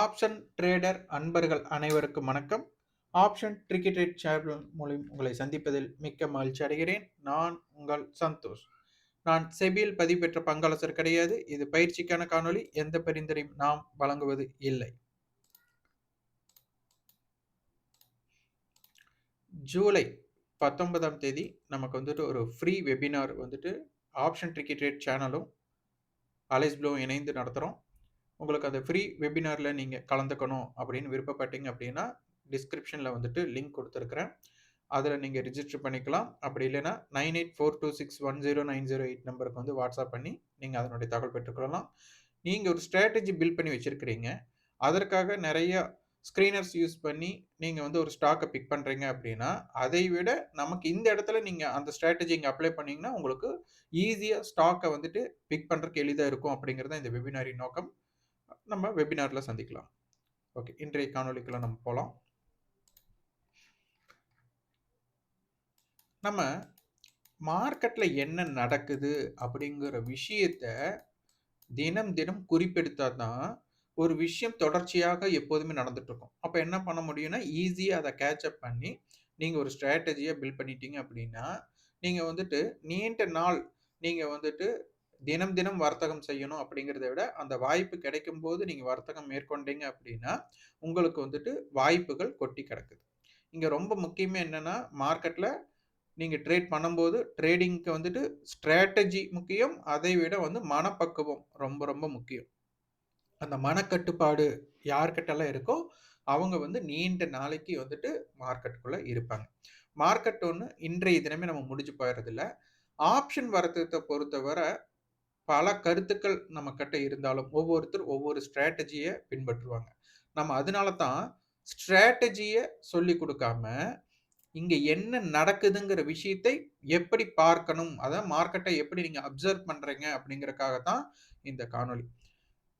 Option trader அன்பர்கள் அனைவருக்கும் வணக்கம். ஆப்ஷன் கிரிக்கெட் சேனல் மூலம் உங்களை சந்திப்பதில் மிக்க மகிழ்ச்சி அடைகிறேன். நான் உங்கள் சந்தோஷ். நான் செபியில் பதிவு பெற்ற பங்காளசர் கிடையாது. இது பயிற்சிக்கான காணொளி. எந்த பரிந்துரையும் நாம் வழங்குவது இல்லை. ஜூலை பத்தொன்பதாம் தேதி நமக்கு வந்துட்டு ஒரு ஃப்ரீ வெபினார் வந்துட்டு ஆப்ஷன் கிரிக்கெட் சேனலும் அலைஸ் ப்ளூவும் இணைந்து நடத்துகிறோம் உங்களுக்கு அந்த ஃப்ரீ வெபினாரில் நீங்கள் கலந்துக்கணும் அப்படின்னு விருப்பப்பட்டீங்க அப்படின்னா டிஸ்கிரிப்ஷனில் வந்துட்டு லிங்க் கொடுத்துருக்குறேன். அதில் நீங்கள் ரிஜிஸ்டர் பண்ணிக்கலாம். அப்படி இல்லைன்னா nine eight four two six one zero nine zero eight நம்பருக்கு வந்து வாட்ஸ்அப் பண்ணி நீங்கள் அதனுடைய தகவல் பெற்றுக்கொள்ளலாம். நீங்கள் ஒரு ஸ்ட்ராட்டஜி பில்ட் பண்ணி வச்சுருக்கிறீங்க. அதற்காக நிறைய ஸ்க்ரீனர்ஸ் யூஸ் பண்ணி நீங்கள் வந்து ஒரு ஸ்டாக்கை பிக் பண்ணுறீங்க அப்படின்னா அதை விட நமக்கு இந்த இடத்துல நீங்கள் அந்த ஸ்ட்ராட்டஜி இங்கே அப்ளை பண்ணிங்கன்னா உங்களுக்கு ஈஸியாக ஸ்டாக்கை வந்துட்டு பிக் பண்ணுறதுக்கு எளிதாக இருக்கும் அப்படிங்கிறது இந்த வெபினாரின் நோக்கம். நம்ம வெபினாரில் சந்திக்கலாம். ஓகே இன்றைய காணொலிக்குள்ள நம்ம போகலாம் நம்ம மார்க்கெட்டில் என்ன நடக்குது அப்படிங்கிற விஷயத்த தினம் தினம் குறிப்பெடுத்தா தான் ஒரு விஷயம் தொடர்ச்சியாக எப்போதுமே நடந்துட்டுருக்கும். அப்போ என்ன பண்ண முடியும்னா ஈஸியாக அதை கேட்சப் பண்ணி நீங்கள் ஒரு ஸ்ட்ராட்டஜியை பில்ட் பண்ணிட்டீங்க அப்படின்னா நீங்கள் வந்துட்டு நீண்ட நாள் நீங்கள் வந்துட்டு தினம் தினம் வர்த்தகம் செய்யணும் அப்படிங்கிறத விட அந்த வாய்ப்பு கிடைக்கும் போது நீங்கள் வர்த்தகம் மேற்கொண்டீங்க அப்படின்னா உங்களுக்கு வந்துட்டு வாய்ப்புகள் கொட்டி கிடக்குது. இங்கே ரொம்ப முக்கியமே என்னென்னா மார்க்கெட்டில் நீங்கள் ட்ரேட் பண்ணும்போது ட்ரேடிங்க்கு வந்துட்டு ஸ்ட்ராட்டஜி முக்கியம் அதை விட வந்து மனப்பக்குவம் ரொம்ப ரொம்ப முக்கியம். அந்த மனக்கட்டுப்பாடு யார்கிட்டலாம் இருக்கோ அவங்க வந்து நீண்ட நாளைக்கு வந்துட்டு மார்க்கெட்டுக்குள்ளே இருப்பாங்க. மார்க்கெட் ஒன்று இன்றைய தினமே நம்ம முடிஞ்சு போயிடுறதில்ல. ஆப்ஷன் வர்த்தகத்தை பொறுத்தவரை பல கருத்துக்கள் நம்ம கிட்ட இருந்தாலும் ஒவ்வொருத்தர் ஒவ்வொரு ஸ்ட்ராட்டஜியை பின்பற்றுவாங்க. நம்ம அதனால தான் ஸ்ட்ராட்டஜியை சொல்லி கொடுக்காம இங்கே என்ன நடக்குதுங்கிற விஷயத்தை எப்படி பார்க்கணும் அதான் மார்க்கெட்டை எப்படி நீங்கள் அப்சர்வ் பண்ணுறீங்க அப்படிங்கிறக்காக தான் இந்த காணொளி.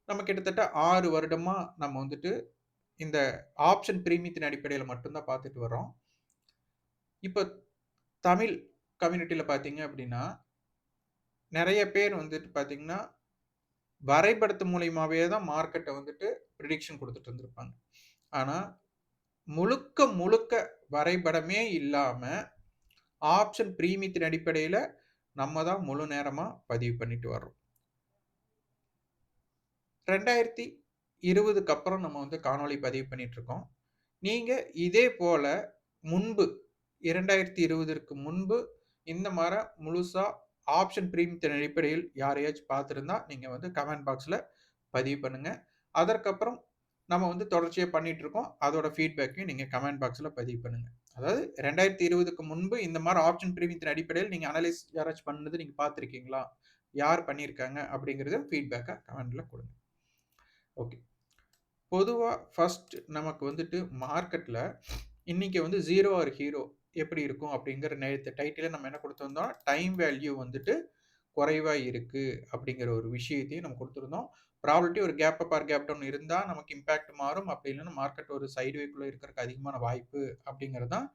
நம்ம கிட்டத்தட்ட ஆறு வருடமாக நம்ம வந்துட்டு இந்த ஆப்ஷன் பிரீமியத்தின் அடிப்படையில் மட்டும்தான் பார்த்துட்டு வரோம் இப்போ தமிழ் கம்யூனிட்டியில் பார்த்தீங்க அப்படின்னா நிறைய பேர் வந்துட்டு பார்த்தீங்கன்னா வரைபடத்து மூலியமாகவே தான் மார்க்கெட்டை வந்துட்டு ப்ரிடிக்ஷன் கொடுத்துட்டு இருந்திருப்பாங்க ஆனால் முழுக்க முழுக்க வரைபடமே இல்லாமல் ஆப்ஷன் பிரீமியத்தின் அடிப்படையில் நம்ம தான் முழு நேரமாக பதிவு பண்ணிட்டு வர்றோம். ரெண்டாயிரத்தி இருபதுக்கு அப்புறம் நம்ம வந்து காணொளி பதிவு பண்ணிட்டு இருக்கோம். நீங்கள் இதே போல் முன்பு இரண்டாயிரத்தி இருபதற்கு முன்பு இந்த மாதிரி முழுசாக ஆப்ஷன் பிரீமியத்தின் அடிப்படையில் யாரையாச்சும் பார்த்துருந்தா நீங்கள் வந்து கமெண்ட் பாக்ஸில் பதிவு பண்ணுங்கள் அதற்கப்புறம் நம்ம வந்து தொடர்ச்சியாக பண்ணிட்டு இருக்கோம் அதோட ஃபீட்பேக்கையும் நீங்கள் கமெண்ட் பாக்ஸில் பதிவு பண்ணுங்கள் அதாவது ரெண்டாயிரத்தி இருபதுக்கு முன்பு இந்த மாதிரி ஆப்ஷன் பிரீமியத்தின் அடிப்படையில் நீங்கள் அனலைஸ் யாராச்சும் பண்ணது நீங்கள் பார்த்துருக்கீங்களா? யார் பண்ணியிருக்காங்க அப்படிங்கிறத ஃபீட்பேக்காக கமெண்டில் கொடுங்க. ஓகே பொதுவாக ஃபஸ்ட் நமக்கு வந்துட்டு மார்க்கெட்டில் இன்றைக்கி வந்து ஜீரோ ஆர் ஹீரோ எப்படி இருக்கும் அப்படிங்கிற நேரத்தை டைட்டிலே நம்ம என்ன கொடுத்துருந்தோம்? டைம் வேல்யூ வந்துட்டு குறைவாக இருக்குது அப்படிங்கிற ஒரு விஷயத்தையும் நம்ம கொடுத்துருந்தோம். ப்ராபிலிட்டி ஒரு gap up or gap down இருந்தால் நமக்கு இம்பேக்ட் மாறும். அப்படி இல்லைன்னா மார்க்கெட் ஒரு சைடுவேக்குள்ளே இருக்கிறதுக்கு அதிகமான வாய்ப்பு அப்படிங்கிறது தான்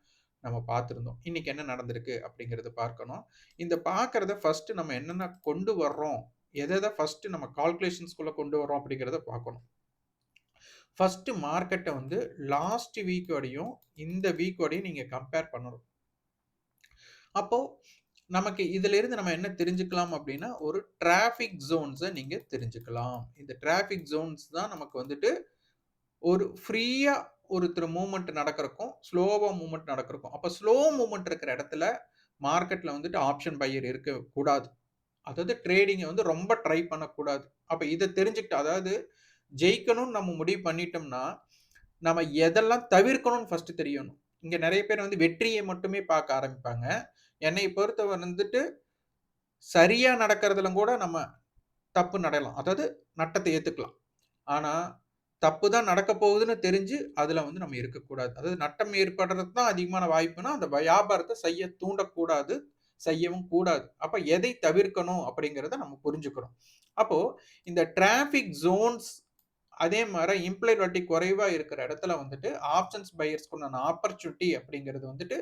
நம்ம பார்த்துருந்தோம். இன்றைக்கி என்ன நடந்திருக்கு அப்படிங்கிறத பார்க்கணும். இந்த பார்க்குறத ஃபஸ்ட்டு நம்ம என்னென்ன கொண்டு வர்றோம்? எதை எதை ஃபஸ்ட்டு நம்ம கால்குலேஷன்ஸ்குள்ளே கொண்டு வரோம் அப்படிங்கிறத பார்க்கணும். ஃபஸ்ட்டு மார்க்கெட்டை வந்து லாஸ்ட் வீக்கோடையும் இந்த வீக்கோடையும் நீங்கள் கம்பேர் பண்ணணும். அப்போது நமக்கு இதிலிருந்து நம்ம என்ன தெரிஞ்சுக்கலாம் அப்படின்னா ஒரு டிராஃபிக் ஜோன்ஸை நீங்கள் தெரிஞ்சுக்கலாம். இந்த டிராஃபிக் ஜோன்ஸ் தான் நமக்கு வந்துட்டு ஒரு ஃப்ரீயாக ஒருத்தர் மூமெண்ட் நடக்கிறக்கும் ஸ்லோவாக மூமெண்ட் நடக்கிறக்கும். அப்போ ஸ்லோ மூமெண்ட் இருக்கிற இடத்துல மார்க்கெட்டில் வந்துட்டு ஆப்ஷன் பையர் இருக்கக்கூடாது அதாவது ட்ரேடிங்கை வந்து ரொம்ப ட்ரை பண்ணக்கூடாது. அப்போ இதை தெரிஞ்சுக்கிட்டு அதாவது ஜெயிக்கணும்னு நம்ம முடிவு பண்ணிட்டோம்னா நம்ம எதெல்லாம் தவிர்க்கணும்னு ஃபர்ஸ்ட் தெரியணும். இங்க நிறைய பேர் வந்து வெற்றியை மட்டுமே பார்க்க ஆரம்பிப்பாங்க. என்னை பொறுத்த வந்துட்டு சரியா நடக்கிறதுல கூட நம்ம தப்பு நடலாம். அதாவது நட்டத்தை ஏத்துக்கலாம். ஆனா தப்பு தான் நடக்க போகுதுன்னு தெரிஞ்சு அதுல வந்து நம்ம இருக்கக்கூடாது. அதாவது நட்டம் ஏற்படுறது தான் அதிகமான வாய்ப்புனா அந்த வியாபாரத்தை செய்ய தூண்டக்கூடாது செய்யவும் கூடாது. அப்ப எதை தவிர்க்கணும் அப்படிங்கிறத நம்ம புரிஞ்சுக்கிறோம் அப்போ இந்த டிராபிக் ஜோன்ஸ் அதே மாதிரி இம்ப்ளைட் வட்டி குறைவாக இருக்கிற இடத்துல வந்துட்டு ஆப்ஷன்ஸ் பையர்ஸ்க்கு உண்டான ஆப்பர்ச்சுனிட்டி அப்படிங்கிறது வந்துட்டு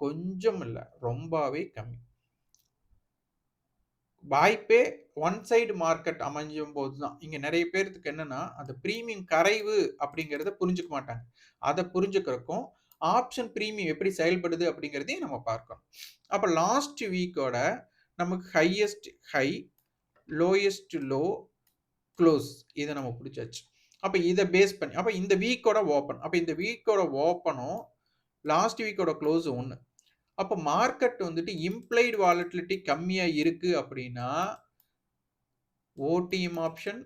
கொஞ்சம் இல்லை ரொம்பவே கம்மி வாய்ப்பே ஒன் சைடு மார்க்கெட் அமைஞ்சும் போது தான். இங்கே நிறைய பேர்த்துக்கு என்னன்னா, அந்த ப்ரீமியம் கரைவு அப்படிங்கிறத புரிஞ்சுக்க மாட்டாங்க. அதை புரிஞ்சுக்கிறக்கும், ஆப்ஷன் ப்ரீமியம் எப்படி செயல்படுது அப்படிங்கிறதையும் நம்ம பார்க்கணும். அப்போ லாஸ்ட் வீக்கோட நமக்கு highest high, lowest low, close இதை நம்ம பிடிச்சாச்சு அப்போ இதை பேஸ் பண்ணி அப்போ இந்த வீக்கோட ஓப்பன். அப்போ இந்த வீக்கோட ஓப்பனும், லாஸ்ட் வீக்கோட க்ளோஸ் ஒன்று அப்போ மார்க்கெட் வந்துட்டு இம்ப்ளைட் வாலட்டிலிட்டி கம்மியாக இருக்கு அப்படின்னா OTM option,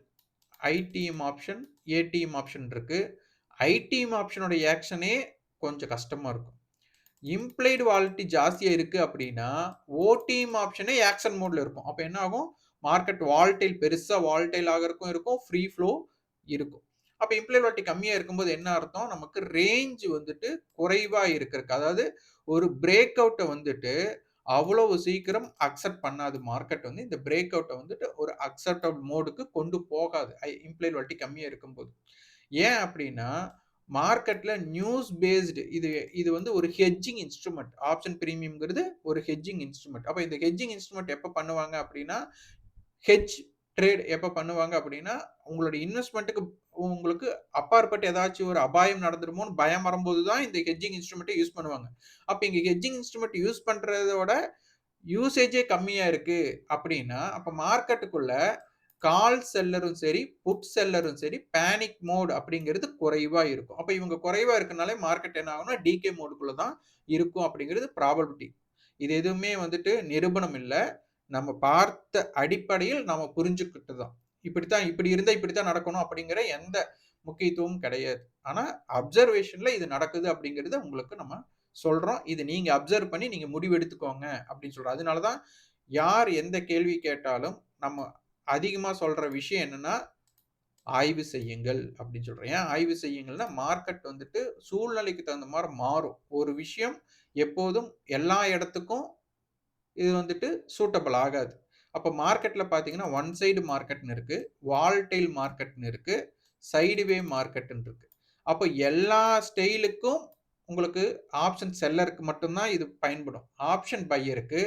ITM option, ATM option இருக்குது ஐடிஎம் ஆப்ஷனோட ஆக்ஷனே கொஞ்சம் கஷ்டமாக இருக்கும். இம்ப்ளைட் வாலிட்டி ஜாஸ்தியாக இருக்குது அப்படின்னா, ஓடிஎம் ஆப்ஷனே ஆக்ஷன் மோடில் இருக்கும். அப்போ என்ன ஆகும்? மார்க்கெட் வால்டைல் பெருசாக வால்டைல் ஆகிறதுக்கும் இருக்கும். ஃப்ரீ ஃப்ளோ இருக்கும். அப்ப இம்ப்ளைட் கம்மியாக கம்மியா இருக்கும்போது என்ன அர்த்தம்? நமக்கு ரேஞ்ச் வந்துட்டு குறைவா இருக்கிறதுக்கு அதாவது ஒரு பிரேக் அவுட்டை வந்துட்டு அவ்வளவு சீக்கிரம் அக்செப்ட் பண்ணாது மார்க்கெட் வந்து. இந்த பிரேக் அவுட்டை வந்துட்டு ஒரு அக்செப்டபிள் மோடுக்கு கொண்டு போகாது. ஐ இம்ப்ளைட் கம்மியா இருக்கும்போது. ஏன் அப்படின்னா, மார்க்கெட்ல நியூஸ் பேஸ்டு இது இது வந்து ஒரு ஹெட்ஜிங் இன்ஸ்ட்ருமெண்ட் ஆப்ஷன் பிரீமியம்ங்கிறது ஒரு ஹெட்ஜிங் இன்ஸ்ட்ருமெண்ட் அப்ப இந்த ஹெட்ஜிங் இன்ஸ்ட்ருமெண்ட் எப்ப பண்ணுவாங்க அப்படின்னா, ஹெட்ஜ் ட்ரேட் எப்போ பண்ணுவாங்க அப்படின்னா, உங்களோட இன்வெஸ்ட்மெண்ட்டுக்கு உங்களுக்கு அப்பாற்பட்டு ஏதாச்சும் ஒரு அபாயம் நடந்துருமோன்னு பயம் வரும்போது தான் இந்த ஹெட்ஜிங் இன்ஸ்ட்ருமெண்ட்டை யூஸ் பண்ணுவாங்க. அப்போ இங்கே ஹெட்ஜிங் இன்ஸ்ட்ருமெண்ட் யூஸ் பண்ணுறதோட யூசேஜே கம்மியாக இருக்குது அப்படின்னா, அப்போ மார்க்கெட்டுக்குள்ள கால் செல்லரும் சரி, புட் செல்லரும் சரி, பேனிக் மோட் அப்படிங்கிறது குறைவாக இருக்கும். அப்போ இவங்க குறைவாக இருக்கனாலே மார்க்கெட் என்ன ஆகும்னா, டிகே மோடுக்குள்ளே தான் இருக்கும் அப்படிங்கிறது ப்ராபபிலிட்டி. இது எதுவுமே வந்துட்டு நிரூபணம் இல்லை நம்ம பார்த்த அடிப்படையில் நாம புரிஞ்சுக்கிட்டு தான். இப்படித்தான் இப்படி இருந்தா இப்படித்தான் நடக்கணும் அப்படிங்கிற எந்த முக்கியத்துவமும் கிடையாது. ஆனா அப்சர்வேஷன்ல இது நடக்குது அப்படிங்கிறத உங்களுக்கு நம்ம சொல்றோம். இது நீங்க அப்சர்வ் பண்ணி நீங்க முடிவெடுத்துக்கோங்க அப்படின்னு சொல்றோம். அதனால தான் யார் எந்த கேள்வி கேட்டாலும் நம்ம அதிகமா சொல்ற விஷயம் என்னன்னா, ஆய்வு செய்யுங்கள் அப்படின்னு சொல்றேன் ஏன் ஆய்வு செய்யுங்கள்னா, மார்க்கெட் வந்துட்டு சூழ்நிலைக்கு தகுந்த மாதிரி மாறும். ஒரு விஷயம் எப்போதும் எல்லா இடத்துக்கும் இது வந்துட்டு சூட்டபிள் ஆகாது. அப்போ மார்க்கெட்டில் பார்த்தீங்கன்னா, ஒன் சைடு மார்க்கெட்னு இருக்குது வால்டைல் மார்க்கெட்னு இருக்குது சைடுவே மார்க்கெட்டுன்னு இருக்குது அப்போ எல்லா ஸ்டைலுக்கும் உங்களுக்கு ஆப்ஷன் செல்லருக்கு மட்டும்தான் இது பயன்படும். ஆப்ஷன் பையருக்கு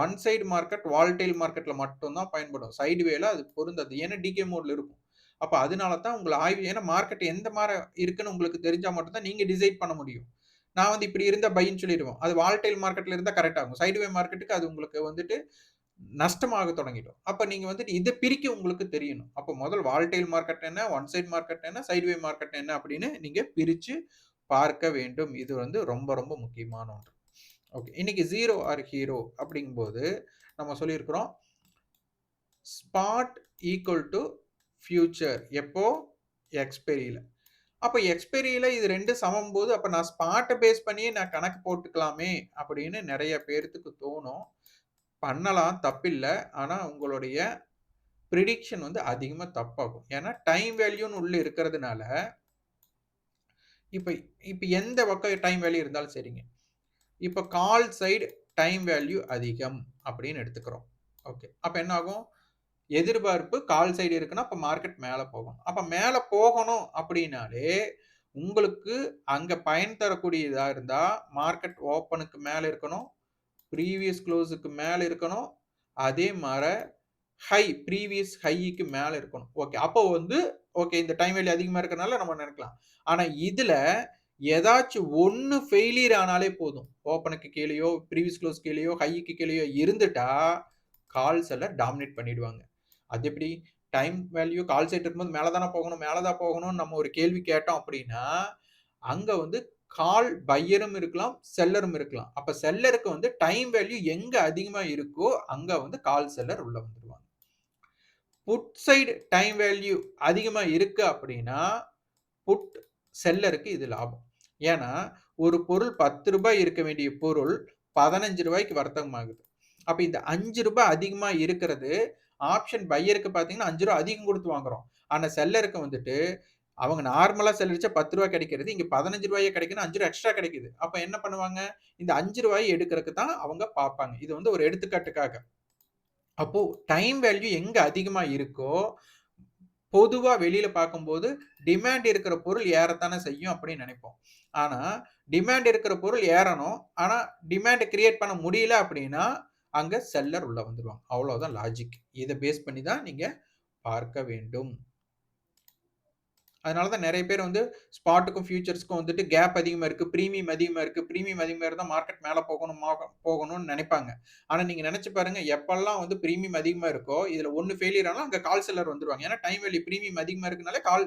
ஒன் சைடு மார்க்கெட், வால்டைல் மார்க்கெட்டில் மட்டும்தான் பயன்படும். சைடுவேல அது பொருந்தாது. ஏன்னா டிகே மோடில் இருக்கும். அப்போ அதனால தான் உங்களை ஆய்வு ஏன்னா மார்க்கெட் எந்த மாதிரி இருக்குன்னு உங்களுக்கு தெரிஞ்சால் மட்டும்தான் நீங்கள் டிசைட் பண்ண முடியும். நான் வந்து இப்படி இருந்தால் பைன்னு சொல்லிடுவோம் அது வால்டைல் மார்க்கெட்ல இருந்தால் கரெக்ட் ஆகும். சைடுவே மார்க்கெட்டுக்கு அது உங்களுக்கு வந்துட்டு நஷ்டமாக தொடங்கிடும். அப்போ நீங்கள் வந்துட்டு இதை பிரிக்க உங்களுக்கு தெரியணும். அப்போ முதல் வால்டைல் மார்க்கெட் என்ன? ஒன் சைட் மார்க்கெட் என்ன? சைடுவே மார்க்கெட் என்ன? அப்படின்னு நீங்கள் பிரித்து பார்க்க வேண்டும். இது வந்து ரொம்ப ரொம்ப முக்கியமான ஒன்று. ஓகே. இன்னைக்கு ஜீரோ ஆர் ஹீரோ அப்படிங்கும்போது நம்ம சொல்லியிருக்கிறோம். ஸ்பாட் ஈக்குவல் டு ஃபியூச்சர் எப்போ? எக்ஸ்பெரியில் அப்போ எக்ஸ்பைரில இது ரெண்டு சமம் போது அப்போ நான் ஸ்பாட்டை பேஸ் பண்ணியே நான் கணக்கு போட்டுக்கலாமே அப்படின்னு நிறைய பேர்த்துக்கு தோணும். பண்ணலாம் தப்பில்லை ஆனால் உங்களுடைய ப்ரிடிக்ஷன் வந்து அதிகமாக தப்பாகும். ஏன்னா டைம் வேல்யூன்னு உள்ளே இருக்கிறதுனால இப்போ இப்போ எந்த பக்கம் டைம் வேல்யூ இருந்தாலும் சரிங்க. இப்போ கால் சைடு டைம் வேல்யூ அதிகம் அப்படின்னு எடுத்துக்கிறோம். ஓகே. அப்போ என்ன ஆகும்? எதிர்பார்ப்பு கால் சைடு இருக்குன்னா, அப்ப மார்க்கெட் மேல போகும். அப்ப மேல போகணும் அப்படின்னாலே, உங்களுக்கு அங்க பயன் தரக்கூடியதா இருந்தா, மார்க்கெட் ஓப்பனுக்கு மேல இருக்கணும். ப்ரீவியஸ் க்ளோஸுக்கு மேல இருக்கணும். அதே மாதிரி ஹை ப்ரீவியஸ் ஹைக்கு மேல இருக்கணும். ஓகே. அப்போ வந்து ஓகே இந்த டைம் வேலி அதிகமா இருக்கிறனால நம்ம நினைக்கலாம். ஆனா இதுல ஏதாச்சும் ஒன்று ஃபெயிலியர் ஆனாலே போதும். ஓப்பனுக்கு கீழேயோ ப்ரீவியஸ் க்ளோஸ் கீழேயோ ஹைக்கு கீழேயோ இருந்துட்டா, கால்ஸ் எல்லாம் டாமினேட் பண்ணிடுவாங்க. அது எப்படி? டைம் வேல்யூ கால் சைட் இருக்கும்போது மேலே தானே போகணும், மேலே தான் போகணும்னு நம்ம ஒரு கேள்வி கேட்டோம் அப்படின்னா, அங்கே வந்து கால் பையரும் இருக்கலாம், செல்லரும் இருக்கலாம். அப்போ செல்லருக்கு வந்து டைம் வேல்யூ எங்கே அதிகமாக இருக்கோ, அங்கே வந்து கால் செல்லர் உள்ளே வந்துடுவாங்க புட் சைடு டைம் வேல்யூ அதிகமாக இருக்கு அப்படின்னா, புட் செல்லருக்கு இது லாபம். ஏன்னா, ஒரு பொருள் பத்து ரூபாய் இருக்க வேண்டிய பொருள் பதினஞ்சு ரூபாய்க்கு வர்த்தகமாகுது. அப்போ இந்த அஞ்சு ரூபாய் அதிகமாக இருக்கிறது, ஆப்ஷன் பையருக்கு பார்த்தீங்கன்னா, அஞ்சு ரூபா அதிகம் கொடுத்து வாங்குறோம். ஆனால் செல்லருக்கு வந்துட்டு, அவங்க நார்மலாக செல்லரிச்சா பத்து ரூபா கிடைக்கிறது, இங்கே பதினஞ்சு ரூபாயே கிடைக்குன்னு அஞ்சு ரூபா எக்ஸ்ட்ரா கிடைக்குது. அப்போ என்ன பண்ணுவாங்க? இந்த அஞ்சு ரூபாயை எடுக்கிறதுக்கு தான் அவங்க பார்ப்பாங்க. இது வந்து ஒரு எடுத்துக்காட்டுக்காக. அப்போ டைம் வேல்யூ எங்கே அதிகமாக இருக்கோ, பொதுவாக வெளியில் பார்க்கும்போது, டிமாண்ட் இருக்கிற பொருள் ஏறத்தானே செய்யும் அப்படின்னு நினைப்போம். ஆனால் டிமாண்ட் இருக்கிற பொருள் ஏறணும். ஆனால் டிமாண்டை கிரியேட் பண்ண முடியல அப்படின்னா, அங்கே செல்லர் உள்ளே வந்துடுவாங்க அவ்வளோதான் லாஜிக். இதை பேஸ் பண்ணி தான் நீங்கள் பார்க்க வேண்டும். அதனால தான் நிறைய பேர் வந்து ஸ்பாட்டுக்கும், ஃபியூச்சர்ஸ்க்கும் வந்துட்டு கேப் அதிகமாக இருக்குது ப்ரீமியம் அதிகமாக இருக்குது ப்ரீமியம் அதிகமாக இருந்தால் மார்க்கெட் மேலே போகணும் போகணும்னு நினைப்பாங்க ஆனால் நீங்கள் நினச்சி பாருங்கள் எப்பெல்லாம் வந்து ப்ரீமியம் அதிகமாக இருக்கோ, இதில் ஒன்று ஃபெயிலியர் ஆனால் அங்கே கால் செல்லர் வந்துடுவாங்க ஏன்னா டைம் வேலி ப்ரீமியம் அதிகமாக இருக்குனாலே கால்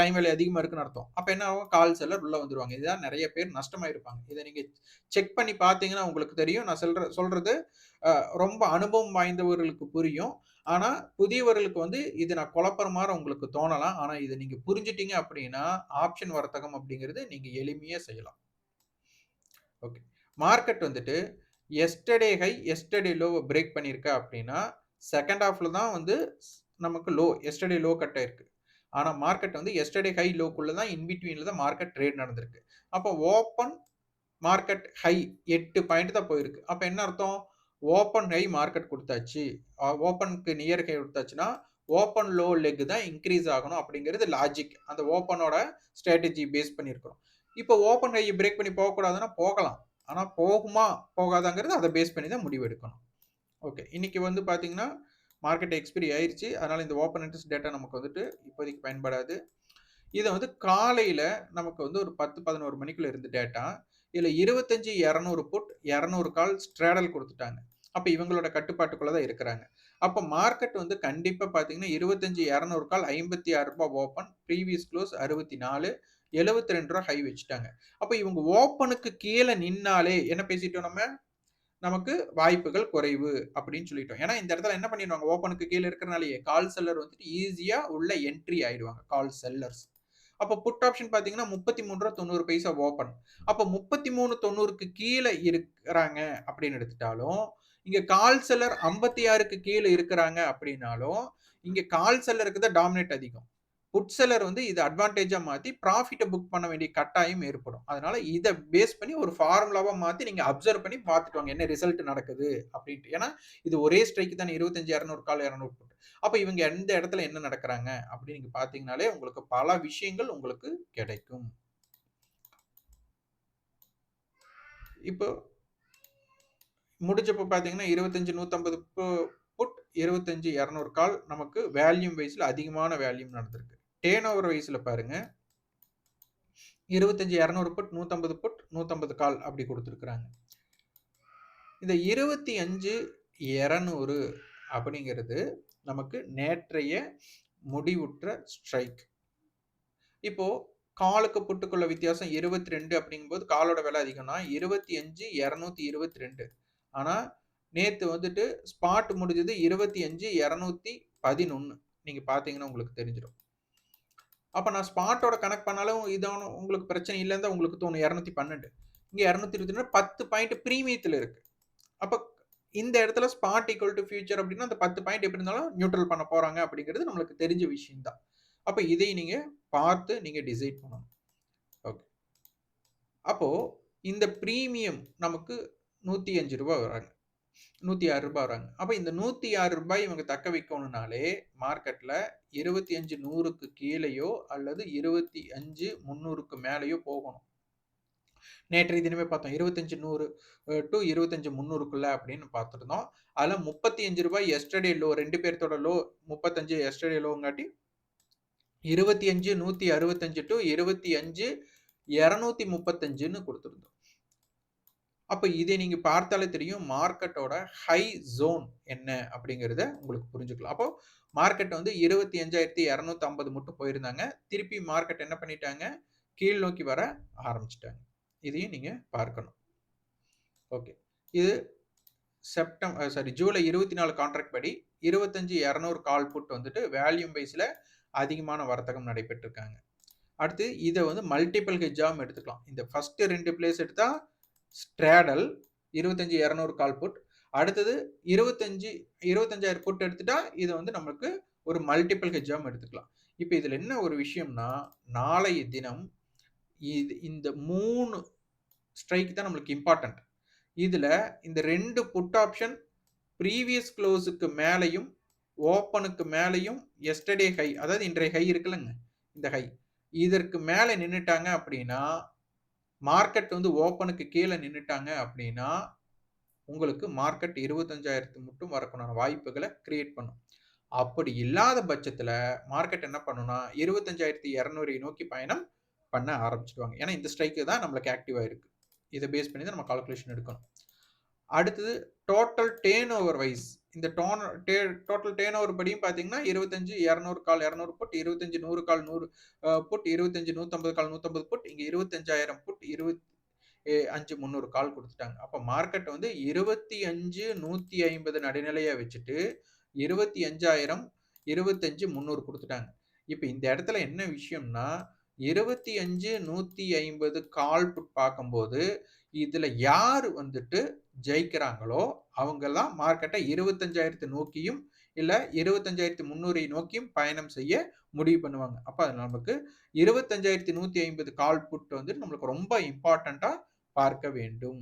டைம் வேலி அதிகமாக இருக்குன்னு அர்த்தம். அப்போ என்ன ஆகும்? கால் செல்லர் உள்ளே வந்துடுவாங்க இதுதான் நிறைய பேர் நஷ்டமாயிருப்பாங்க. இதை நீங்கள் செக் பண்ணி பார்த்தீங்கன்னா உங்களுக்கு தெரியும். நான் சொல்கிற சொல்கிறது ரொம்ப அனுபவம் வாய்ந்தவர்களுக்கு புரியும். ஆனா புதியவர்களுக்கு வந்து இது நான் குழப்பற மாதிரி உங்களுக்கு தோணலாம். ஆனா இது நீங்க புரிஞ்சுட்டீங்க அப்படின்னா, ஆப்ஷன் வர்த்தகம் அப்படிங்கிறது நீங்க எளிமையா செய்யலாம். ஓகே. மார்க்கெட் வந்துட்டு எஸ்டர்டே ஹை, எஸ்டர்டே லோவை பிரேக் பண்ணியிருக்க அப்படின்னா, செகண்ட் ஹாஃப்ல தான் வந்து நமக்கு லோ எஸ்டர்டே லோ கட் ஆயிருக்கு. ஆனா மார்க்கெட் வந்து எஸ்டர்டே ஹை லோக்குள்ள தான் இன்பிட்வீன்ல தான் மார்க்கெட் ட்ரேட் நடந்திருக்கு. அப்போ ஓப்பன் மார்க்கெட் ஹை எட்டு பாயிண்ட் தான் போயிருக்கு. அப்போ என்ன அர்த்தம்? ஓப்பன் ஹை மார்க்கெட் கொடுத்தாச்சு ஓப்பனுக்கு நியர் ஹை கொடுத்தாச்சுன்னா ஓப்பன் லோ லெக் தான் இன்க்ரீஸ் ஆகணும் அப்படிங்கிறது லாஜிக். அந்த ஓப்பனோட ஸ்ட்ராட்டஜி பேஸ் பண்ணியிருக்கிறோம். இப்போ ஓப்பன் ஹைய பிரேக் பண்ணி போகக்கூடாதுன்னா போகலாம். ஆனால் போகுமா? போகாதாங்கிறது அதை பேஸ் பண்ணி தான் முடிவு எடுக்கணும். ஓகே. இன்னைக்கு வந்து பார்த்தீங்கன்னா, மார்க்கெட் எக்ஸ்பிரி ஆயிடுச்சு அதனால் இந்த ஓப்பன் இன்ட்ரெஸ்ட் டேட்டா நமக்கு வந்துட்டு இப்போதைக்கு பயன்படாது. இதை வந்து காலையில் நமக்கு வந்து ஒரு 10, 11 மணிக்குள்ள இருந்த டேட்டா. இதில் இருபத்தஞ்சி இரநூறு புட், 200 கால் ஸ்ட்ராடல் கொடுத்துட்டாங்க அப்போ இவங்களோட கட்டுப்பாட்டுக்குள்ள தான் இருக்கிறாங்க. அப்போ மார்க்கெட் வந்து கண்டிப்பாக பார்த்தீங்கன்னா, 25, 200 கால் ஐம்பத்தி ஆறு ரூபாய் ஓப்பன். ப்ரீவியஸ் க்ளோஸ் அறுபத்தி நாலு எழுபத்தி ரெண்டு ரூபா ஹை வச்சுட்டாங்க. அப்போ இவங்க ஓப்பனுக்கு கீழே நின்னாலே என்ன பேசிட்டோம் நம்ம? நமக்கு வாய்ப்புகள் குறைவு அப்படின்னு சொல்லிட்டோம். ஏன்னா இந்த இடத்துல என்ன பண்ணிடுவாங்க ஓப்பனுக்கு கீழே இருக்கிறனாலயே கால் செல்லர் வந்துட்டு ஈஸியாக உள்ள என்ட்ரி ஆயிடுவாங்க. Call sellers. அப்போ புட் ஆப்ஷன் பார்த்தீங்கன்னா, முப்பத்தி மூணு ரூபா தொண்ணூறு பைசா ஓப்பன். அப்போ முப்பத்தி மூணு தொண்ணூறுக்கு கீழே இருக்கிறாங்க அப்படின்னு எடுத்துட்டாலும், இங்க கால் செல்லர் ஐம்பத்தி ஆறுக்கு கீழே இருக்கிறாங்க அப்படின்னாலும், இங்க கால் செல்லருக்கு தான் டாமினேட் அதிகம். புட் செல்லர் வந்து இது அட்வான்டேஜா மாத்தி ப்ராஃபிட்டை புக் பண்ண வேண்டிய கட்டாயம் ஏற்படும். அதனால இதை பேஸ் பண்ணி ஒரு ஃபார்முலாவா மாத்தி நீங்க அப்சர்வ் பண்ணி பார்த்துட்டு வாங்க. என்ன ரிசல்ட் நடக்குது அப்படின்ட்டு. ஏன்னா இது ஒரே ஸ்ட்ரைக் தானே 25, 200 கால் 200 புட். அப்ப இவங்க எந்த இடத்துல என்ன நடக்கிறாங்க அப்படின்னு நீங்க பார்த்தீங்கனாலே உங்களுக்கு பல விஷயங்கள் உங்களுக்கு கிடைக்கும். இப்போ முடிச்சப்போ பார்த்தீங்கன்னா இருபத்தஞ்சு நூற்றம்பது புட் இருபத்தஞ்சி இரநூறு கால் நமக்கு வேல்யூம் வைஸில் அதிகமான வேல்யூம் நடந்திருக்கு. டேன் ஓவர் வைஸில் பாருங்கள் இருபத்தஞ்சி இரநூறு புட் நூற்றம்பது புட் நூற்றம்பது கால் அப்படி கொடுத்துருக்குறாங்க. இந்த இருபத்தி அஞ்சு இரநூறு அப்படிங்கிறது நமக்கு நேற்றைய முடிவுற்ற ஸ்ட்ரைக் இப்போது காலுக்கு புட்டுக்குள்ள வித்தியாசம் இருபத்தி ரெண்டு அப்படிங்கும்போது காலோட விலை அதிகம்னா இருபத்தி அஞ்சு இரநூத்தி இருபத்தி ரெண்டு. ஆனால் நேற்று வந்துட்டு ஸ்பாட் முடிஞ்சது இருபத்தி அஞ்சு இரநூத்தி பதினொன்று நீங்கள் பார்த்தீங்கன்னா உங்களுக்கு தெரிஞ்சிடும் அப்போ நான் ஸ்பாட்டோட கணக்கு பண்ணாலும் இதான உங்களுக்கு பிரச்சனை இல்லைன்னு தான் உங்களுக்கு தோணும். இரநூத்தி பன்னெண்டு இங்கே இரநூத்தி இருபத்தி ரெண்டு பத்து பாயிண்ட் ப்ரீமியத்தில் இருக்குது அப்போ இந்த இடத்துல ஸ்பாட் ஈக்குவல் டு ஃபியூச்சர் அப்படின்னா, அந்த 10 பாயிண்ட் எப்படி இருந்தாலும் நியூட்ரல் பண்ண போகிறாங்க அப்படிங்கிறது நம்மளுக்கு தெரிஞ்ச விஷயந்தான் அப்போ இதை நீங்கள் பார்த்து நீங்கள் டிசைட் பண்ணணும். ஓகே. அப்போது இந்த ப்ரீமியம் நமக்கு நூற்றி அஞ்சு ரூபாய் வராங்க. நூற்றி ஆறு ரூபாய் வராங்க. அப்போ இந்த நூற்றி ஆறு ரூபாய் இவங்க தக்க வைக்கணும்னாலே மார்க்கெட்டில் இருபத்தி அஞ்சு நூறுக்கு கீழேயோ அல்லது இருபத்தி அஞ்சு முன்னூறுக்கு மேலேயோ போகணும். நேற்றைய தினமே பார்த்தோம். இருபத்தஞ்சு நூறு டு இருபத்தஞ்சு முந்நூறுக்குள்ள அப்படின்னு பார்த்துருந்தோம். அதில் முப்பத்தி அஞ்சு ரூபாய் எஸ்டர்டே லோ ரெண்டு பேர்த்தோட லோ முப்பத்தஞ்சு எஸ்டர்டே லோங்காட்டி இருபத்தி அஞ்சு நூற்றி அறுபத்தஞ்சு டு இருபத்தி அஞ்சு இரநூத்தி முப்பத்தஞ்சுன்னு கொடுத்துருந்தோம். அப்ப இதை நீங்க பார்த்தாலே தெரியும் மார்க்கெட்டோட ஹை ஜோன் என்ன அப்படிங்கிறத உங்களுக்கு புரிஞ்சுக்கலாம். அப்போ மார்க்கெட் வந்து 25,250 மட்டும் போயிருந்தாங்க. திருப்பி மார்க்கெட் என்ன பண்ணிட்டாங்க? கீழ் நோக்கி வர ஆரம்பிச்சிட்டாங்க இதையும் நீங்க பார்க்கணும். ஓகே. இது செப்டம்பர் சாரி ஜூலை 24 கான்ட்ராக்ட் படி 25, 200 கால் புட் வந்துட்டு வேல்யூம் பேஸில் அதிகமான வர்த்தகம் நடைபெற்றிருக்காங்க. அடுத்து இதை வந்து மல்டிபிள் ஹெஜ்ஜாகவும் எடுத்துக்கலாம். இந்த ஃபர்ஸ்ட் ரெண்டு பிளேஸ் எடுத்தால் ஸ்ட்ராடல் 25, 200 கால் புட். அடுத்தது 25 25,000 புட் எடுத்துட்டா இது வந்து நம்மளுக்கு ஒரு மல்டிபிள் ஹெஜாம் எடுத்துக்கலாம். இப்போ இதில் என்ன ஒரு விஷயம்னா, நாளைய தினம் இது இந்த மூணு ஸ்ட்ரைக் தான் நம்மளுக்கு இம்பார்ட்டன்ட். இதில் இந்த ரெண்டு புட் ஆப்ஷன் ப்ரீவியஸ் க்ளோஸுக்கு மேலேயும் ஓப்பனுக்கு மேலேயும் எஸ்டர்டே ஹை அதாவது இன்றைய ஹை இருக்குல்லங்க. இந்த ஹை. இதற்கு மேலே நின்றுட்டாங்க அப்படின்னா, மார்க்கெட் வந்து ஓப்பனுக்கு கீழே நின்றுட்டாங்க அப்படின்னா, உங்களுக்கு மார்க்கெட் 25,000 மட்டும் வரக்குண்டான வாய்ப்புகளை கிரியேட் பண்ணும். அப்படி இல்லாத பட்சத்தில் மார்க்கெட் என்ன பண்ணுன்னா இருபத்தஞ்சாயிரத்தி இரநூறை நோக்கி பயணம் பண்ண ஆரம்பிச்சிடுவாங்க ஏன்னா இந்த ஸ்ட்ரைக்கு தான் நம்மளுக்கு ஆக்டிவாக இருக்குது இதை பேஸ் பண்ணி தான் நம்ம கால்குலேஷன் எடுக்கணும். அடுத்தது டோட்டல் டேன் ஓவர் வைஸ் இந்த tone day total turnover படியும் பார்த்தீங்கன்னா இருபத்தஞ்சு இரநூறு கால் இரநூறு புட் இருபத்தஞ்சு நூறு கால் நூறு புட் இருபத்தஞ்சு நூற்றம்பது கால் நூற்றம்பது புட் இங்கே இருபத்தஞ்சாயிரம் புட் இருபத்தி அஞ்சு முந்நூறு கால் கொடுத்துட்டாங்க. அப்போ மார்க்கெட் வந்து இருபத்தி அஞ்சு நூற்றி ஐம்பது நடுநிலையை வச்சுட்டு இருபத்தி அஞ்சாயிரம் இருபத்தஞ்சு முந்நூறு கொடுத்துட்டாங்க. இப்போ இந்த இடத்துல என்ன விஷயம்னா இருபத்தி அஞ்சு நூத்தி ஐம்பது கால் புட் பார்க்கும்போது இதுல யார் வந்துட்டு ஜெயிக்கிறாங்களோ அவங்கெல்லாம் மார்க்கெட்டை இருபத்தஞ்சாயிரத்து நோக்கியும் இல்லை இருபத்தஞ்சாயிரத்தி முந்நூறை நோக்கியும் பயணம் செய்ய முடிவு பண்ணுவாங்க. அப்போ அது நமக்கு இருபத்தஞ்சாயிரத்தி நூற்றி ஐம்பது கால் புட் வந்து நம்மளுக்கு ரொம்ப இம்பார்ட்டண்ட்டாக பார்க்க வேண்டும்.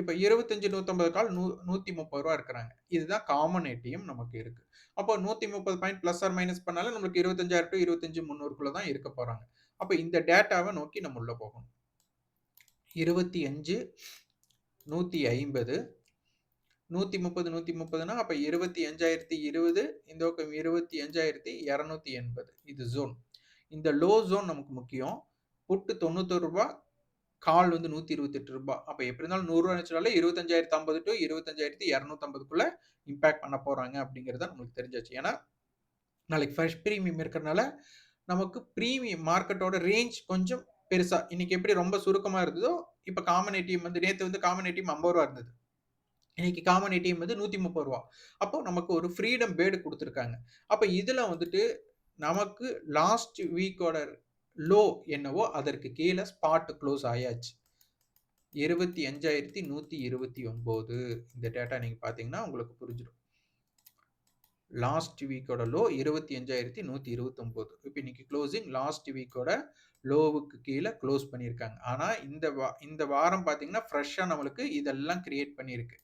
இப்போ இருபத்தஞ்சு நூற்றம்பது கால் நூ நூற்றி முப்பது ரூபா இருக்கிறாங்க. இதுதான் காமன் ஏடிஎம் நமக்கு இருக்குது அப்போ நூற்றி முப்பது பாயிண்ட் ப்ளஸ் ஆர் மைனஸ் பண்ணாலும் நம்மளுக்கு இருபத்தஞ்சாயிரம் டு இருபத்தஞ்சு முந்நூறுக்குள்ளே தான் இருக்க போகிறாங்க அப்போ இந்த டேட்டாவை நோக்கி நம்ம உள்ளே போகணும். இருபத்தி அஞ்சு நூற்றி ஐம்பது நூற்றி முப்பது நூற்றி முப்பதுனா அப்போ இருபத்தி அஞ்சாயிரத்தி இருபது இந்த பக்கம் இருபத்தி அஞ்சாயிரத்தி இரநூத்தி எண்பது. இது ஜோன் இந்த லோ ஜோன் நமக்கு முக்கியம். புட்டு தொண்ணூத்தொரு ரூபா கால் வந்து ரூ. 128 அப்ப எப்படி இருந்தாலும் ரூ. 100 வச்சாலே 25,050 டூ 25,250க்குள்ள இம்பாக்ட் பண்ண போறாங்க அப்படிங்கிறது நம்மளுக்கு தெரிஞ்சாச்சு. ஏன்னா, நாளைக்கு ஃப்ரெஷ் ப்ரீமியம் இருக்கிறனால நமக்கு ப்ரீமியம் மார்க்கெட்டோட ரேஞ்ச் கொஞ்சம் பெருசா இன்னைக்கு எப்படி ரொம்ப சுருக்கமா இருந்ததோ, இப்ப காமன் ஏடிஎம் வந்து நேற்று வந்து காமன் ஏடிஎம் ஐம்பது ரூபா இருந்தது. இன்னைக்கு காமன் ஏடிஎம் வந்து நூற்றி முப்பது ரூபா அப்போ நமக்கு ஒரு ஃப்ரீடம் பேர்டு கொடுத்துருக்காங்க அப்ப இதுல வந்துட்டு நமக்கு லாஸ்ட் வீக்கோட லோ என்னவோ அதற்கு கீழே ஸ்பாட் க்ளோஸ் ஆயாச்சு. 25,129 இந்த டேட்டா நீங்கள் பார்த்தீங்கன்னா உங்களுக்கு புரிஞ்சிடும். லாஸ்ட் வீக்கோட லோ இருபத்தி அஞ்சாயிரத்து நூற்றி இருபத்தொம்போது இப்போ இன்னைக்கு க்ளோஸிங் லாஸ்ட் வீக்கோட லோவுக்கு கீழே க்ளோஸ் பண்ணியிருக்காங்க. ஆனால் இந்த வா இந்த வாரம் பார்த்தீங்கன்னா, ஃப்ரெஷ்ஷாக நம்மளுக்கு இதெல்லாம் கிரியேட் பண்ணியிருக்கு.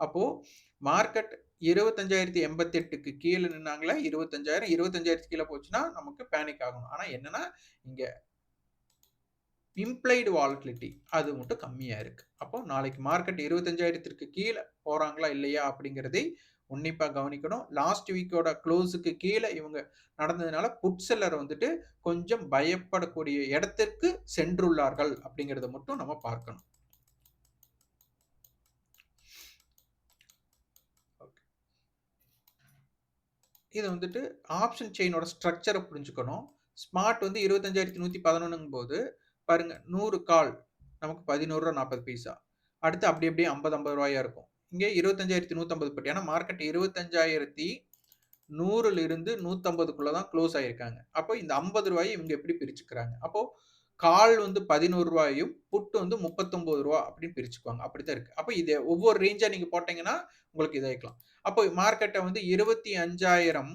அப்போது மார்க்கெட் இருபத்தஞ்சாயிரத்தி எண்பத்தெட்டுக்கு கீழே நின்னாங்களே இருபத்தஞ்சாயிரம் இருபத்தஞ்சாயிரத்து கீழே போச்சுன்னா நமக்கு பேனிக் ஆகணும். ஆனால் என்னன்னா, இங்கே இம்ப்ளைடு வாலட்டிலிட்டி அது மட்டும் கம்மியாக இருக்கு. அப்போ நாளைக்கு மார்க்கெட் இருபத்தஞ்சாயிரத்திற்கு கீழே போகிறாங்களா இல்லையா அப்படிங்கிறதை உன்னிப்பாக கவனிக்கணும். லாஸ்ட் வீக்கோட க்ளோஸுக்கு கீழே இவங்க நடந்ததுனால புட் செல்லர் வந்துட்டு கொஞ்சம் பயப்படக்கூடிய இடத்திற்கு சென்றுள்ளார்கள் அப்படிங்கிறத மட்டும் நம்ம பார்க்கணும். இது வந்துட்டு ஆப்ஷன் செயினோட ஸ்ட்ரக்சரை புரிஞ்சுக்கணும். ஸ்மார்ட் வந்து இருபத்தஞ்சாயிரத்தி நூற்றி பதினொன்றுங்கும் போது பாருங்கள் நூறு கால் நமக்கு பதினோருவா நாற்பது பைசா. அடுத்து அப்படி அப்படியே ஐம்பது ஐம்பது ரூபாயா இருக்கும். இங்கே இருபத்தஞ்சாயிரத்தி நூற்றம்பது பட்டி ஆனால் மார்க்கெட் இருபத்தஞ்சாயிரத்தி நூறுல இருந்து நூற்றம்பதுக்குள்ளே தான் க்ளோஸ் ஆகியிருக்காங்க அப்போ இந்த ஐம்பது ரூபாயை இவங்க எப்படி பிரிச்சுக்கிறாங்க? அப்போது கால் வந்து பதினோரு ரூபாயும் புட்டு வந்து முப்பத்தொம்பது ரூபா அப்படின்னு பிரிச்சுக்குவாங்க. அப்படிதான் இருக்கு. அப்போ இது ஒவ்வொரு ரேஞ்சா நீங்க போட்டீங்கன்னா உங்களுக்கு இதாயிக்கலாம். அப்போ மார்க்கெட்டை வந்து இருபத்தி அஞ்சாயிரம்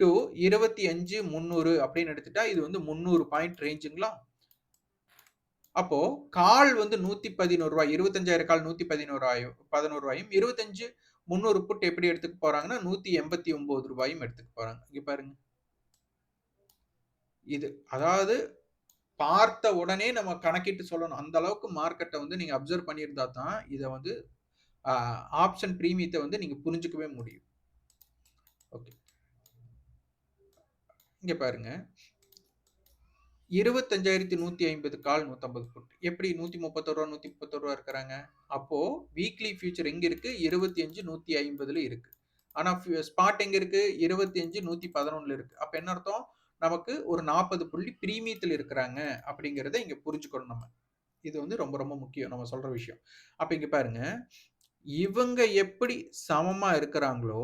டு இருபத்தி அஞ்சு முந்நூறு அப்படின்னு எடுத்துட்டா இது வந்து முந்நூறு பாயிண்ட் ரேஞ்சுங்களா அப்போ கால் வந்து நூத்தி பதினோரு ரூபாய் இருபத்தஞ்சாயிரம் கால் நூத்தி பதினோராயும் பதினோரு ரூபாயும் இருபத்தஞ்சு முந்நூறு புட் எப்படி எடுத்துக்க போறாங்கன்னா நூத்தி எண்பத்தி ஒன்பது ரூபாயும் எடுத்துக்க போறாங்க. இங்க பாருங்க. இது அதாவது பார்த்த உடனே நம்ம கணக்கிட்டு சொல்லணும். அந்த அளவுக்கு மார்க்கெட்டை வந்து நீங்கள் அப்சர்வ் பண்ணியிருந்தா தான் இதை வந்து ஆப்ஷன் ப்ரீமியத்தை வந்து நீங்கள் புரிஞ்சுக்கவே முடியும். ஓகே. இங்கே பாருங்க. இருபத்தஞ்சாயிரத்தி நூற்றி ஐம்பது கால் நூற்றம்பது புட் எப்படி நூற்றி முப்பத்தொரு ரூபா நூற்றி முப்பத்தொரு ரூபா இருக்கிறாங்க? அப்போது வீக்லி ஃபியூச்சர் எங்கே இருக்குது இருபத்தி அஞ்சு நூற்றி ஐம்பதுல இருக்குது ஆனால் ஸ்பாட் எங்கே இருக்குது இருபத்தி அஞ்சு நூற்றி பதினொன்னுல இருக்குது அப்போ என்ன அர்த்தம்? நமக்கு ஒரு 40 புள்ளி பிரீமியத்தில் இருக்கிறாங்க அப்படிங்கிறத இங்க புரிஞ்சுக்கணும் நம்ம. இது வந்து ரொம்ப ரொம்ப முக்கியம் நம்ம சொல்ற விஷயம். அப்ப இங்க பாருங்க. இவங்க எப்படி சமமா இருக்கிறாங்களோ,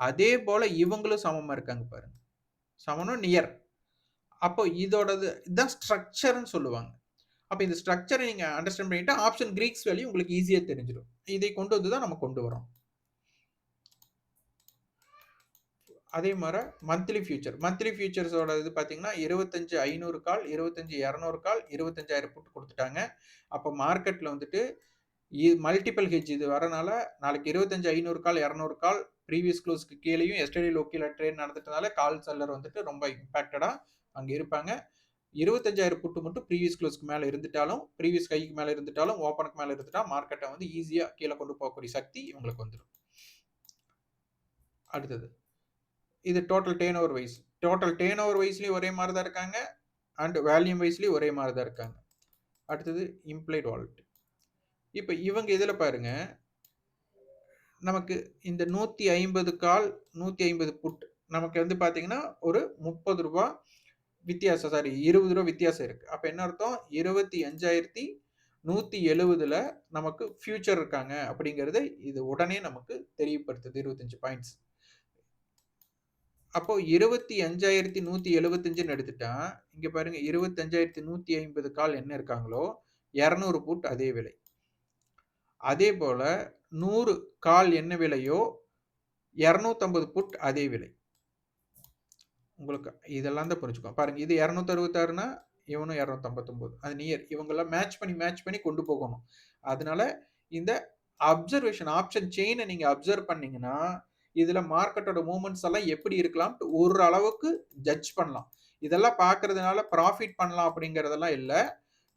அதே போல இவங்களும் சமமா இருக்காங்க பாருங்க. சமனும் நியர். அப்போ இதோடது இதான் ஸ்ட்ரக்சர்னு சொல்லுவாங்க. அப்போ இந்த ஸ்ட்ரக்சரை நீங்கள் அண்டர்ஸ்டாண்ட் பண்ணிட்டு ஆப்ஷன் கிரீக்ஸ் வேல்யூ உங்களுக்கு ஈஸியாக தெரிஞ்சிடும் இதை கொண்டு வந்து தான் நம்ம கொண்டு வரோம். அதே மாதிரி மந்த்லி ஃபியூச்சர். மந்த்லி ஃபியூச்சர்ஸோட இது பார்த்தீங்கன்னா, 25,500 கால், 25,200 கால், இருபத்தஞ்சாயிரம் போட்டு கொடுத்துட்டாங்க அப்போ மார்க்கெட்டில் வந்துட்டு மல்டிபிள் ஹெஜ் இது வரனால நாளைக்கு 25,500 கால், 200 கால் ப்ரீவியஸ் க்ளோஸ்க்கு கீழேயும் எஸ்டடி லோக்கியில் ட்ரேட் நடந்துட்டனால கால் செல்லர் வந்துட்டு ரொம்ப இம்பாக்டடா அங்கே இருப்பாங்க. இருபத்தஞ்சாயிரம் புட்டு மட்டும் ப்ரீவியஸ் க்ளோஸ்க்கு மேலே இருந்துட்டாலும், ப்ரீவியஸ் கைக்கு மேலே இருந்துட்டாலும், ஓப்பனுக்கு மேலே இருந்துட்டா மார்க்கெட்டை வந்து ஈஸியாக கீழே கொண்டு போகக்கூடிய சக்தி இவங்களுக்கு வந்துடும் அடுத்தது. இது total turnover wise. Total turnover வைஸ்லேயும் ஒரே மாதிரி தான் இருக்காங்க. அண்ட் வேல்யூம் வைஸ்லேயும் ஒரே மாதிரி தான் இருக்காங்க. அடுத்தது இம்ப்ளைட் வாலெட் இப்போ இவங்க இதில் பாருங்க. நமக்கு இந்த 150 கால், 150 புட் நமக்கு வந்து பார்த்தீங்கன்னா, ஒரு முப்பது ரூபா வித்தியாசம் சாரி இருபது ரூபா வித்தியாசம் இருக்குது அப்போ என்ன அர்த்தம்? 25,170ல நமக்கு ஃபியூச்சர் இருக்காங்க அப்படிங்கிறத இது உடனே நமக்கு தெரியப்படுத்துது 25 பாயிண்ட்ஸ். அப்போ 25,175ன்னு எடுத்துட்டா, இங்க பாருங்க 25,150 கால் என்ன இருக்காங்களோ, 200 புட் அதே விலை. அதே போல நூறு கால் என்ன விலையோ, 250 புட் அதே விலை. உங்களுக்கு இதெல்லாம் தான் புரிஞ்சுக்கணும். பாருங்க இது 266ன்னா, இவனும் 259. அது நியர். இவங்கெல்லாம் மேட்ச் பண்ணி, மேட்ச் பண்ணி கொண்டு போகணும். அதனால இந்த அப்சர்வேஷன் ஆப்ஷன் செயினை நீங்க அப்சர்வ் பண்ணீங்கன்னா, இதுல மார்க்கெட்டோட மூமெண்ட்ஸ் எல்லாம் எப்படி இருக்கலாம்ட்டு ஒரு அளவுக்கு ஜட்ஜ் பண்ணலாம். இதெல்லாம் பார்க்கறதுனால ப்ராஃபிட் பண்ணலாம் அப்படிங்கிறதெல்லாம் இல்லை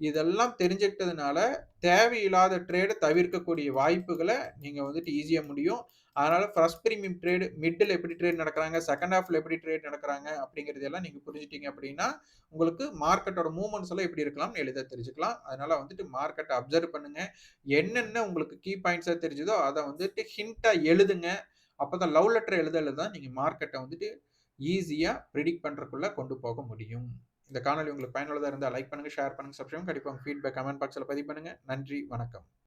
இதெல்லாம் தெரிஞ்சுக்கிட்டதுனால, தேவையில்லாத ட்ரேடு தவிர்க்கக்கூடிய வாய்ப்புகளை நீங்கள் வந்துட்டு ஈஸியாக முடியும். அதனால் ஃபர்ஸ்ட் ப்ரீமியம் ட்ரேடு, மிடில் எப்படி ட்ரேட் நடக்கிறாங்க செகண்ட் ஹாஃபில் எப்படி ட்ரேட் நடக்கிறாங்க அப்படிங்கிறது எல்லாம் நீங்கள் புரிஞ்சுட்டீங்க அப்படின்னா, உங்களுக்கு மார்க்கெட்டோட மூவ்மெண்ட்ஸ் எல்லாம் எப்படி இருக்கலாம்னு எளிதாக தெரிஞ்சுக்கலாம். அதனால் வந்துட்டு மார்க்கெட்டை அப்சர்வ் பண்ணுங்கள் என்னென்ன உங்களுக்கு கீ பாயிண்ட்ஸாக தெரிஞ்சுதோ அதை வந்துட்டு ஹிண்ட்டாக எழுதுங்க. அப்பதான் லவ் லெட்டர் எழுத எழுத தான் நீங்கள் மார்க்கெட்டை வந்துட்டு ஈஸியாக பிரெடிக்ட் பண்ணுறக்குள்ளே கொண்டு போக முடியும். இந்த காணொலி உங்களுக்கு பயனுள்ளதாக இருந்தால் லைக் பண்ணுங்கள் ஷேர் பண்ணுங்க, சப்ஸ்கிரைப் கண்டிப்பாக ஃபீட்பேக் கமெண்ட் பாக்ஸில் பதிவு பண்ணுங்கள் நன்றி, வணக்கம்.